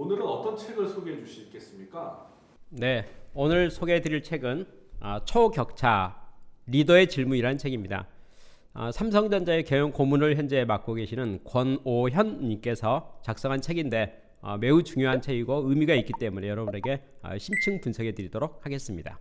오늘은 어떤 책을 소개해 주시겠습니까? 네, 오늘 소개해 드릴 책은 아, 초격차 리더의 질문이라는 책입니다. 아, 삼성전자의 경영 고문을 현재 맡고 계시는 권오현 님께서 작성한 책인데 아, 매우 중요한 책이고 의미가 있기 때문에 여러분에게 아, 심층 분석해 드리도록 하겠습니다.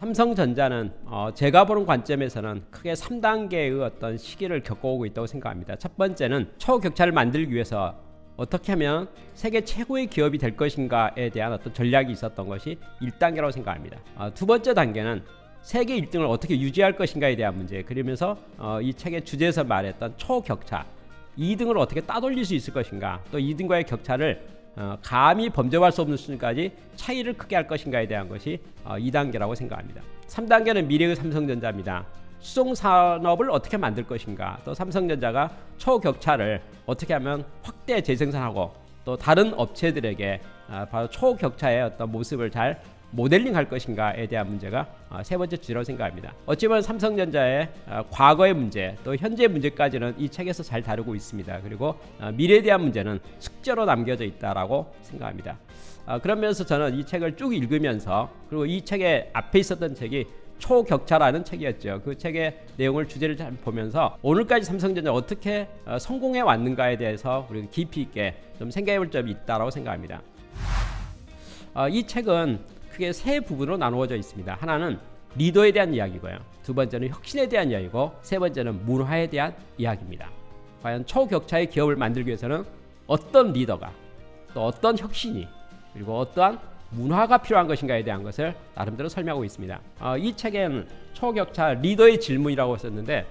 삼성전자는 어, 제가 보는 관점에서는 크게 3단계의 어떤 시기를 겪어오고 있다고 생각합니다. 첫 번째는 초격차를 만들기 위해서 어떻게 하면 세계 최고의 기업이 될 것인가에 대한 어떤 전략이 있었던 것이 1단계라고 생각합니다. 어, 두 번째 단계는 세계 1등을 어떻게 유지할 것인가에 대한 문제. 그러면서 어, 이 책의 주제에서 말했던 초격차 2등을 어떻게 따돌릴 수 있을 것인가. 또 2등과의 격차를 어, 감히 범접할 수 없는 수준까지 차이를 크게 할 것인가에 대한 것이 어, 2단계라고 생각합니다. 3단계는 미래의 삼성전자입니다. 수송 산업을 어떻게 만들 것인가, 또 삼성전자가 초격차를 어떻게 하면 확대 재생산하고 또 다른 업체들에게 아, 바로 초격차의 어떤 모습을 잘 모델링할 것인가에 대한 문제가 아, 세 번째 주제라고 생각합니다. 어찌 보면 삼성전자의 아, 과거의 문제 또 현재 문제까지는 이 책에서 잘 다루고 있습니다. 그리고 아, 미래에 대한 문제는 숙제로 남겨져 있다라고 생각합니다. 아, 그러면서 저는 이 책을 쭉 읽으면서 그리고 이 책의 앞에 있었던 책이 초격차라는 책이었죠. 그 책의 내용을 주제를 잘 보면서 오늘까지 삼성전자 어떻게 어, 성공해 왔는가에 대해서 우리가 깊이 있게 좀 생각해 볼 점이 있다라고 생각합니다. 어, 이 책은 크게 세 부분으로 나누어져 있습니다. 하나는 리더에 대한 이야기고요. 두 번째는 혁신에 대한 이야기고 세 번째는 문화에 대한 이야기입니다. 과연 초격차의 기업을 만들기 위해서는 어떤 리더가 또 어떤 혁신이 그리고 어떠한 문화가 필요한 것인가에 대한 것을 나름대로 설명하고 있습니다. 어, 이 책엔 초격차 리더의 질문이라고 썼는데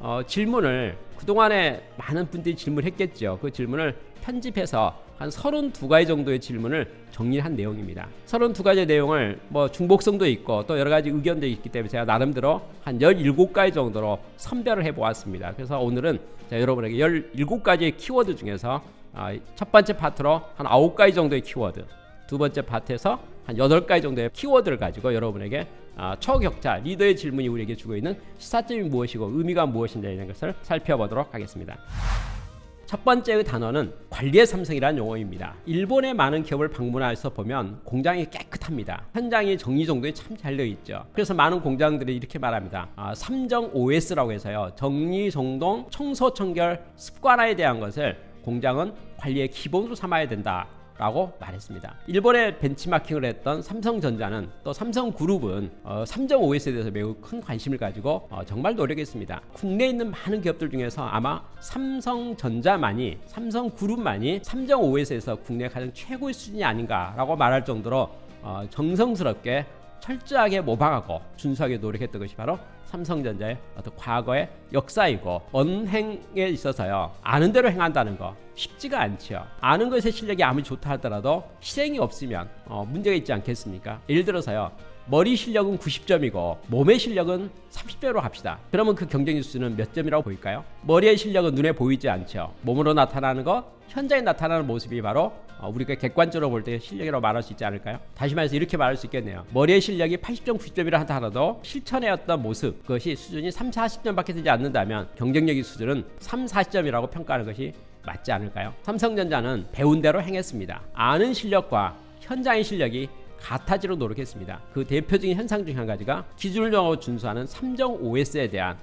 어, 질문을 그동안에 많은 분들이 질문했겠죠. 그 질문을 편집해서 한 32가지 정도의 질문을 정리한 내용입니다. 32가지 내용을 뭐 중복성도 있고 또 여러 가지 의견도 있기 때문에 제가 나름대로 한 17가지 정도로 선별을 해 보았습니다. 그래서 오늘은 여러분에게 17가지의 키워드 중에서 아, 첫 번째 파트로 한 9가지 정도의 키워드 두 번째 파트에서 한 8가지 정도의 키워드를 가지고 여러분에게 아, 초격차 리더의 질문이 우리에게 주고 있는 시사점이 무엇이고 의미가 무엇인지에 대한 것을 살펴보도록 하겠습니다. 첫 번째의 단어는 관리의 삼성이라는 용어입니다. 일본의 많은 기업을 방문해서 보면 공장이 깨끗합니다. 현장이 정리정돈이 참 잘 되어 있죠. 그래서 많은 공장들이 이렇게 말합니다. 아, 삼정 OS라고 해서요. 정리정돈, 청소, 청결 습관화에 대한 것을 공장은 관리의 기본으로 삼아야 된다. 라고 말했습니다. 일본에 벤치마킹을 했던 삼성전자는 또 삼성그룹은 어, 삼정 OS에 대해서 매우 큰 관심을 가지고 어, 정말 노력했습니다. 국내에 있는 많은 기업들 중에서 아마 삼성전자만이 삼성그룹만이 삼정 OS에서 국내 가장 최고의 수준이 아닌가라고 말할 정도로 어, 정성스럽게 철저하게 모방하고 준수하게 노력했던 것이 바로 삼성전자의 어떤 과거의 역사이고 언행에 있어서요. 아는 대로 행한다는 거 쉽지가 않죠 아는 것의 실력이 아무리 좋다 하더라도 실행이 없으면 어, 문제가 있지 않겠습니까? 예를 들어서요 머리 실력은 90점이고 몸의 실력은 30점으로 합시다. 그러면 그 경쟁 수는 몇 점이라고 보일까요? 머리의 실력은 눈에 보이지 않죠. 몸으로 나타나는 것, 현장에 나타나는 모습이 바로 어, 우리가 객관적으로 볼 때 실력이라고 말할 수 있지 않을까요? 다시 말해서 이렇게 말할 수 있겠네요. 머리의 실력이 80점, 90점이라 하더라도 실천의 어떤 모습, 그것이 수준이 3, 40점밖에 되지 않는다면 경쟁력의 수준은 3, 40점이라고 평가하는 것이 맞지 않을까요? 삼성전자는 배운 대로 행했습니다. 아는 실력과 현장의 실력이 같아지로 노력했습니다. 그 대표적인 현상 중 한 가지가 정하고 준수하는 삼정 OS에 대한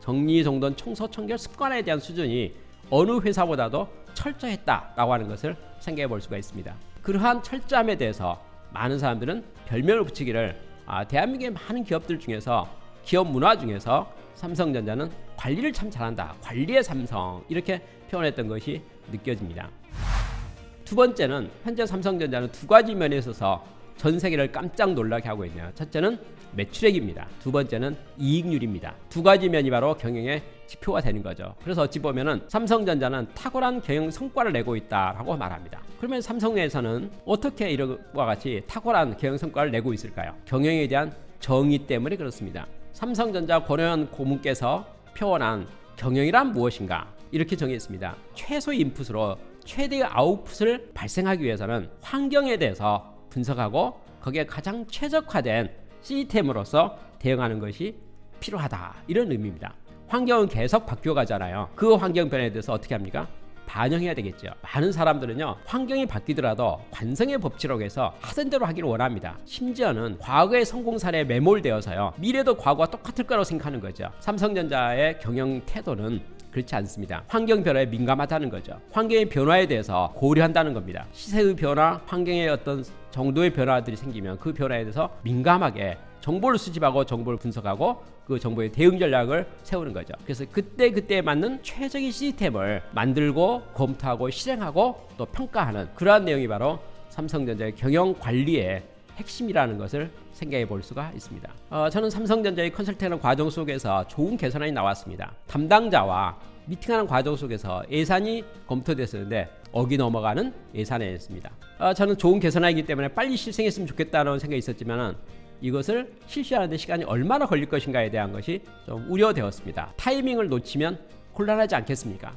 정리정돈 청소 청결 습관에 대한 수준이 어느 회사보다도 철저했다라고 하는 것을 생각해 볼 수가 있습니다. 그러한 철저함에 대해서 많은 사람들은 별명을 붙이기를 아, 대한민국의 많은 기업들 중에서 기업 문화 중에서 삼성전자는 관리를 참 잘한다. 관리의 삼성 이렇게 표현했던 것이 느껴집니다. 두 번째는 현재 삼성전자는 두 가지 면에 있어서 전 세계를 깜짝 놀라게 하고 있네요. 첫째는 매출액입니다. 두 번째는 이익률입니다. 두 가지 면이 바로 경영의 지표가 되는 거죠. 그래서 어찌 보면은 삼성전자는 탁월한 경영 성과를 내고 있다라고 말합니다. 그러면 삼성에서는 어떻게 이런과 같이 탁월한 경영 성과를 내고 있을까요? 경영에 대한 정의 때문에 그렇습니다. 삼성전자 권현 고문께서 표현한 경영이란 무엇인가 이렇게 정의했습니다. 최소 인풋으로 최대의 아웃풋을 발생하기 위해서는 환경에 대해서 분석하고 거기에 가장 최적화된 시스템으로서 대응하는 것이 필요하다 이런 의미입니다. 환경은 계속 바뀌어 가잖아요. 그 환경 변화에 대해서 어떻게 합니까? 반영해야 되겠죠. 많은 사람들은요 환경이 바뀌더라도 관성의 법칙이라고 해서 하던 대로 하기를 원합니다. 심지어는 과거의 성공 사례에 매몰되어서요 미래도 과거와 똑같을 거라고 생각하는 거죠. 삼성전자의 경영 태도는 그렇지 않습니다. 환경 변화에 민감하다는 거죠. 환경의 변화에 대해서 고려한다는 겁니다. 시세의 변화, 환경의 어떤 정도의 변화들이 생기면 그 변화에 대해서 민감하게 정보를 수집하고 정보를 분석하고 그 정보의 대응 전략을 세우는 거죠. 그래서 그때 그때에 맞는 최적의 시스템을 만들고 검토하고 실행하고 또 평가하는 그러한 내용이 바로 삼성전자의 경영 관리의 핵심이라는 것을 생각해 볼 수가 있습니다. 어, 저는 삼성전자의 컨설팅하는 과정 속에서 좋은 개선안이 나왔습니다. 담당자와 미팅하는 과정 속에서 예산이 검토됐었는데 어기 넘어가는 예산이었습니다. 어, 저는 좋은 개선안이기 때문에 빨리 실행했으면 좋겠다는 생각이 있었지만 이것을 실시하는데 시간이 얼마나 걸릴 것인가에 대한 것이 좀 우려되었습니다. 타이밍을 놓치면 곤란하지 않겠습니까?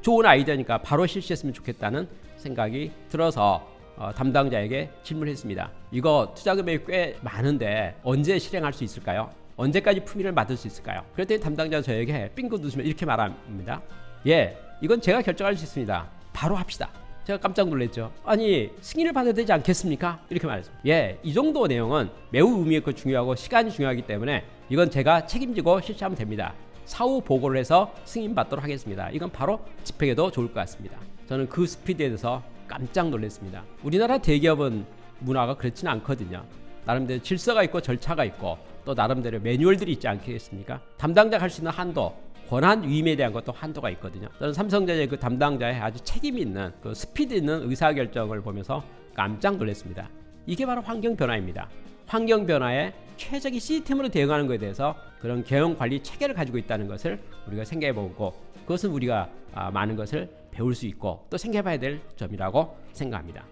좋은 아이디어니까 바로 실시했으면 좋겠다는 생각이 들어서 어, 담당자에게 질문했습니다. 이거 투자 금액이 꽤 많은데 언제 실행할 수 있을까요? 언제까지 품위를 맡을 수 있을까요? 그랬더니 담당자 저에게 빙긋 웃으며 이렇게 말합니다. 예, 이건 제가 결정할 수 있습니다. 바로 합시다. 제가 깜짝 놀랐죠. 아니 승인을 받아야 되지 않겠습니까? 이렇게 말했습니다. 예, 이 정도 내용은 매우 의미 있고 중요하고 시간이 중요하기 때문에 이건 제가 책임지고 실시하면 됩니다. 사후 보고를 해서 승인 받도록 하겠습니다. 이건 바로 집행해도 좋을 것 같습니다. 저는 그 스피드에 대해서 깜짝 놀랐습니다. 우리나라 대기업은 문화가 그렇지는 않거든요. 나름대로 질서가 있고 절차가 있고 또 나름대로 매뉴얼들이 있지 않겠습니까? 담당자가 할 수 있는 한도, 권한 위임에 대한 것도 한도가 있거든요. 저는 삼성전자의 그 담당자의 아주 책임 있는 그 스피드 있는 의사 결정을 보면서 깜짝 놀랐습니다. 이게 바로 환경 변화입니다. 환경 변화에 최적의 시스템으로 대응하는 것에 대해서 그런 경영 관리 체계를 가지고 있다는 것을 우리가 생각해 보고 그것은 우리가 아, 많은 것을 배울 수 있고 또 생각해 봐야 될 점이라고 생각합니다.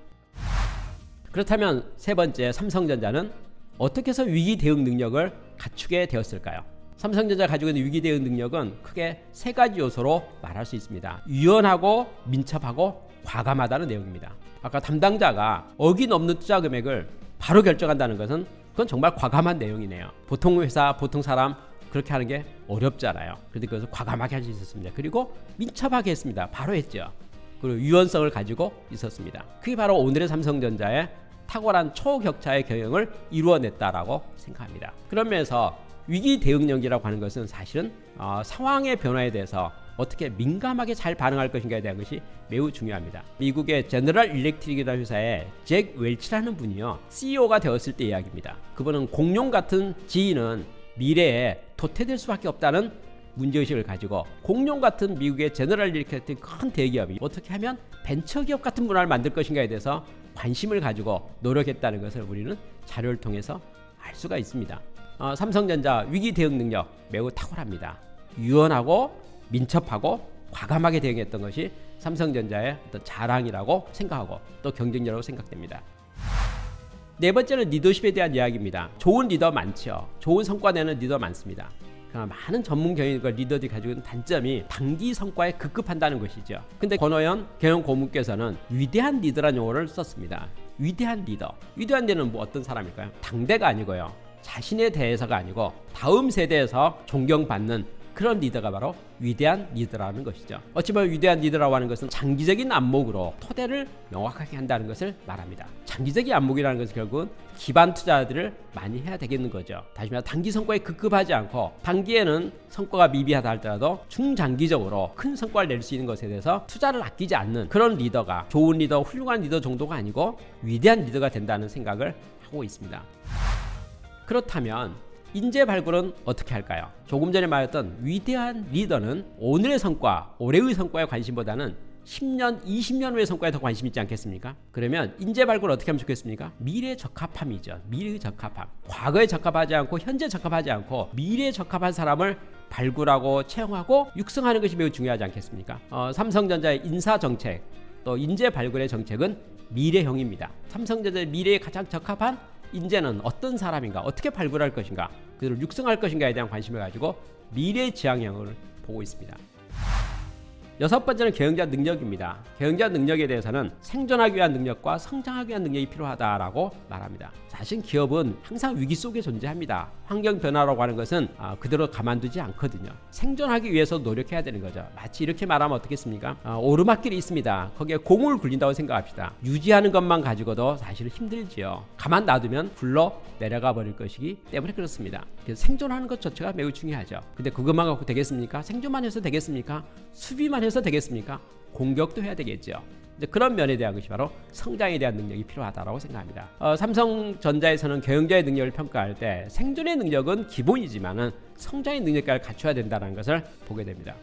그렇다면 세 번째 삼성전자는 어떻게 해서 위기 대응 능력을 갖추게 되었을까요? 삼성전자가 가지고 있는 위기 대응 능력은 크게 세 가지 요소로 말할 수 있습니다. 유연하고 민첩하고 과감하다는 내용입니다. 아까 담당자가 어기 넘는 투자 금액을 바로 결정한다는 것은 그건 정말 과감한 내용이네요. 보통 회사, 보통 사람 그렇게 하는 게 어렵잖아요. 그런데 그것을 과감하게 할 수 있었습니다. 그리고 민첩하게 했습니다. 바로 했죠. 그리고 유연성을 가지고 있었습니다. 그게 바로 오늘의 삼성전자의 탁월한 초격차의 경영을 이루어냈다라고 생각합니다. 그런 면에서 위기 대응력이라고 하는 것은 사실은 어, 상황의 변화에 대해서 어떻게 민감하게 잘 반응할 것인가에 대한 것이 매우 중요합니다. 미국의 제너럴 일렉트릭이라는 회사의 잭 웰치라는 분이요 CEO가 되었을 때 이야기입니다. 그분은 공룡 같은 지인은 미래에 도태될 수밖에 없다는 문제의식을 가지고 공룡 같은 미국의 제너럴 일렉트릭 큰 대기업이 어떻게 하면 벤처기업 같은 문화를 만들 것인가에 대해서 관심을 가지고 노력했다는 것을 우리는 자료를 통해서 알 수가 있습니다. 어, 삼성전자 위기 대응 능력 매우 탁월합니다. 유연하고 민첩하고 과감하게 대응했던 것이 삼성전자의 어떤 자랑이라고 생각하고 또 경쟁력으로 생각됩니다. 네 번째는 리더십에 대한 이야기입니다. 좋은 리더 많죠. 좋은 성과 내는 리더 많습니다. 그러나 많은 전문 경영과 리더들이 가지고 있는 단점이 단기 성과에 급급한다는 것이죠. 근데 권호연 경영 고문께서는 위대한 리더라는 용어를 썼습니다. 위대한 리더. 위대한 리더는 뭐 어떤 사람일까요? 당대가 아니고요. 자신에 대해서가 아니고 다음 세대에서 존경받는 그런 리더가 바로 위대한 리더라는 것이죠. 어찌 보면 위대한 리더라고 하는 것은 장기적인 안목으로 토대를 명확하게 한다는 것을 말합니다. 장기적인 안목이라는 것은 결국은 기반 투자들을 많이 해야 되겠는 거죠. 다시 말해 단기 성과에 급급하지 않고 단기에는 성과가 미비하다 할지라도 중장기적으로 큰 성과를 낼 수 있는 것에 대해서 투자를 아끼지 않는 그런 리더가 좋은 리더, 훌륭한 리더 정도가 아니고 위대한 리더가 된다는 생각을 하고 있습니다. 그렇다면 인재 발굴은 어떻게 할까요? 조금 전에 말했던 위대한 리더는 오늘의 성과, 올해의 성과에 관심보다는 10년, 20년 후의 성과에 더 관심 있지 않겠습니까? 그러면 인재 발굴 어떻게 하면 좋겠습니까? 미래 적합함이죠. 미래 적합함. 과거에 적합하지 않고 현재 적합하지 않고 미래에 적합한 사람을 발굴하고 채용하고 육성하는 것이 매우 중요하지 않겠습니까? 어, 삼성전자의 인사 정책 또 인재 발굴의 정책은 미래형입니다. 삼성전자의 미래에 가장 적합한 인재는 어떤 사람인가, 어떻게 발굴할 것인가, 그들을 육성할 것인가에 대한 관심을 가지고 미래 지향형을 보고 있습니다. 여섯 번째는 경영자 능력입니다. 경영자 능력에 대해서는 생존하기 위한 능력과 성장하기 위한 능력이 필요하다라고 말합니다. 사실 기업은 항상 위기 속에 존재합니다. 환경 변화라고 하는 것은 아, 그대로 가만두지 않거든요. 생존하기 위해서 노력해야 되는 거죠. 마치 이렇게 말하면 어떻겠습니까? 아, 오르막길이 있습니다. 거기에 공을 굴린다고 생각합시다. 유지하는 것만 가지고도 사실 힘들지요. 가만 놔두면 굴러 내려가 버릴 것이기 때문에 그렇습니다. 그래서 생존하는 것 자체가 매우 중요하죠. 근데 그것만 갖고 되겠습니까? 생존만 해서 되겠습니까? 수비만 해서 되겠습니까? 공격도 해야 되겠죠. 그런 면에 대한 것이 바로 성장에 대한 능력이 필요하다고 생각합니다. 어, 삼성전자에서는 경영자의 능력을 평가할 때 생존의 능력은 기본이지만은 성장의 능력까지 갖춰야 된다는 것을 보게 됩니다.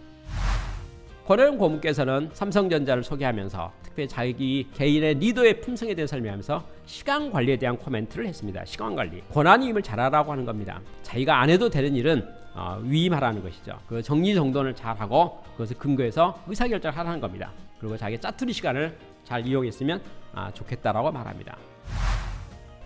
권혜영 고문께서는 삼성전자를 소개하면서 특별히 자기 개인의 리더의 품성에 대해 설명하면서 시간 관리에 대한 코멘트를 했습니다. 시간 관리. 권한임을 잘하라고 하는 겁니다. 자기가 안 해도 되는 일은 어, 위임하라는 것이죠. 그 정리정돈을 잘하고 그것을 근거해서 의사결정을 하라는 겁니다. 그리고 자기 짜투리 시간을 잘 이용했으면 아, 좋겠다라고 말합니다.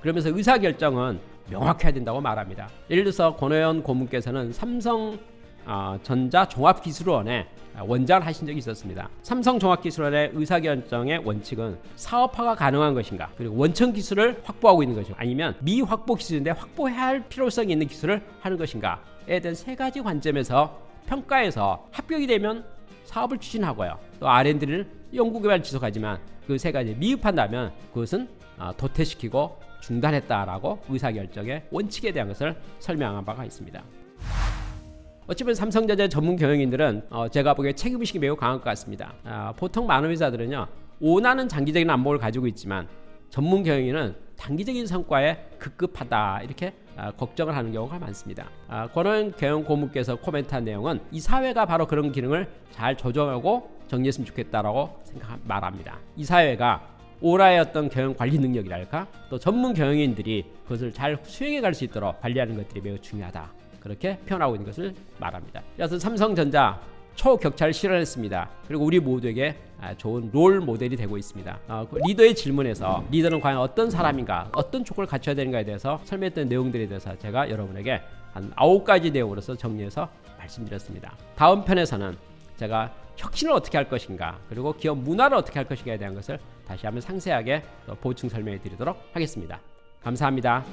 그러면서 의사결정은 명확해야 된다고 말합니다. 예를 들어서 권호연 고문께서는 삼성 어, 전자 종합기술원에 원장을 하신 적이 있었습니다. 삼성 종합기술원의 의사결정의 원칙은 사업화가 가능한 것인가, 그리고 원천 기술을 확보하고 있는 것인가, 아니면 미확보 기술인데 확보해야 할 필요성이 있는 기술을 하는 것인가에 대한 세 가지 관점에서 평가해서 합격이 되면 사업을 추진하고요. 또 R&D를 연구개발 지속하지만 그 세 가지 미흡한다면 그것은 아, 도태시키고 중단했다라고 의사결정의 원칙에 대한 것을 설명한 바가 있습니다. 어찌 보면 삼성전자 전문 경영인들은 어, 제가 보기에 책임의식이 매우 강할 것 같습니다. 아, 보통 많은 회사들은요 원하는 장기적인 안목을 가지고 있지만 전문 경영인은 단기적인 성과에 급급하다 이렇게 아, 걱정을 하는 경우가 많습니다. 아, 권원 경영 고문께서 코멘트한 내용은 이 사회가 바로 그런 기능을 잘 조정하고 정리했으면 좋겠다라고 생각 말합니다. 이 사회가 오라의 어떤 경영 관리 능력이랄까 또 전문 경영인들이 그것을 잘 수행해 갈 수 있도록 관리하는 것들이 매우 중요하다. 그렇게 표현하고 있는 것을 말합니다. 그래서 삼성전자 초격차를 실현했습니다. 그리고 우리 모두에게 아, 좋은 롤 모델이 되고 있습니다. 어, 그 리더의 질문에서 리더는 과연 어떤 사람인가, 어떤 조건을 갖춰야 되는가에 대해서 설명했던 내용들에 대해서 제가 여러분에게 한 아홉 가지 내용으로서 정리해서 말씀드렸습니다. 다음 편에서는 제가 혁신을 어떻게 할 것인가, 그리고 기업 문화를 어떻게 할 것인가에 대한 것을 다시 한번 상세하게 또 보충 설명해 드리도록 하겠습니다. 감사합니다.